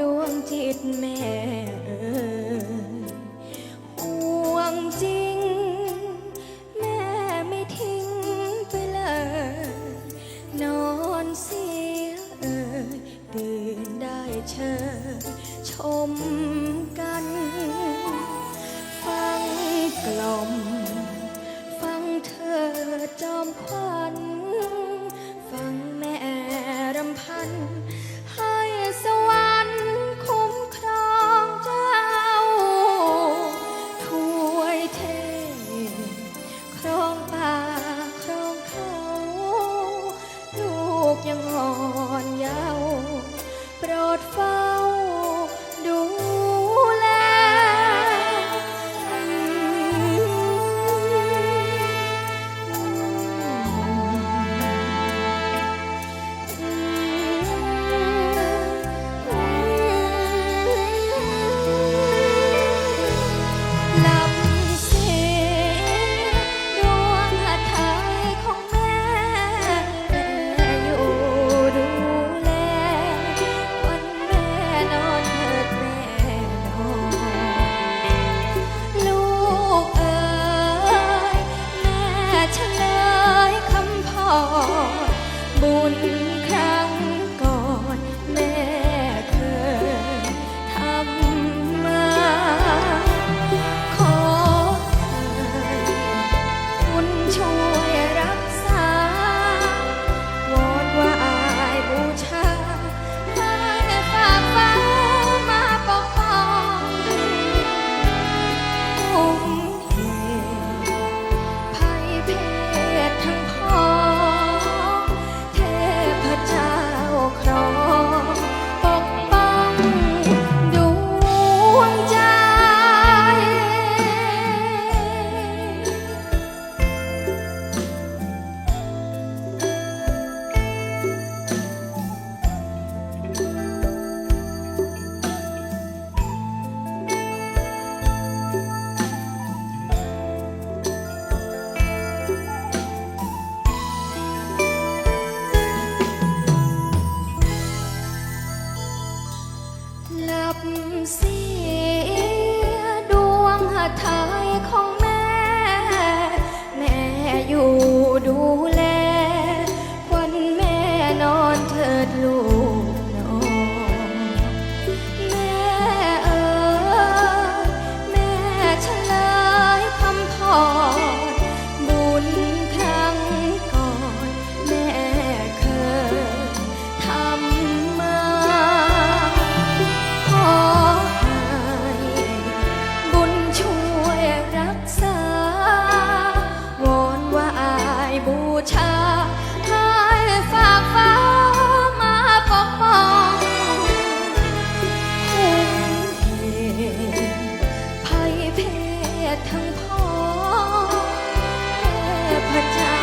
ดวงจิตแม่ห่วงจริง แม่ไม่ทิ้งไปเลย นอนเสียเออตื่นได้เชิญชมกัน ฟังกล่อม ฟังเธอจอมความ ยังอ่อนเยาว์โปรดเฝ้ เสียดวงหัทัยของ ทั้งพ่อพระเจ้า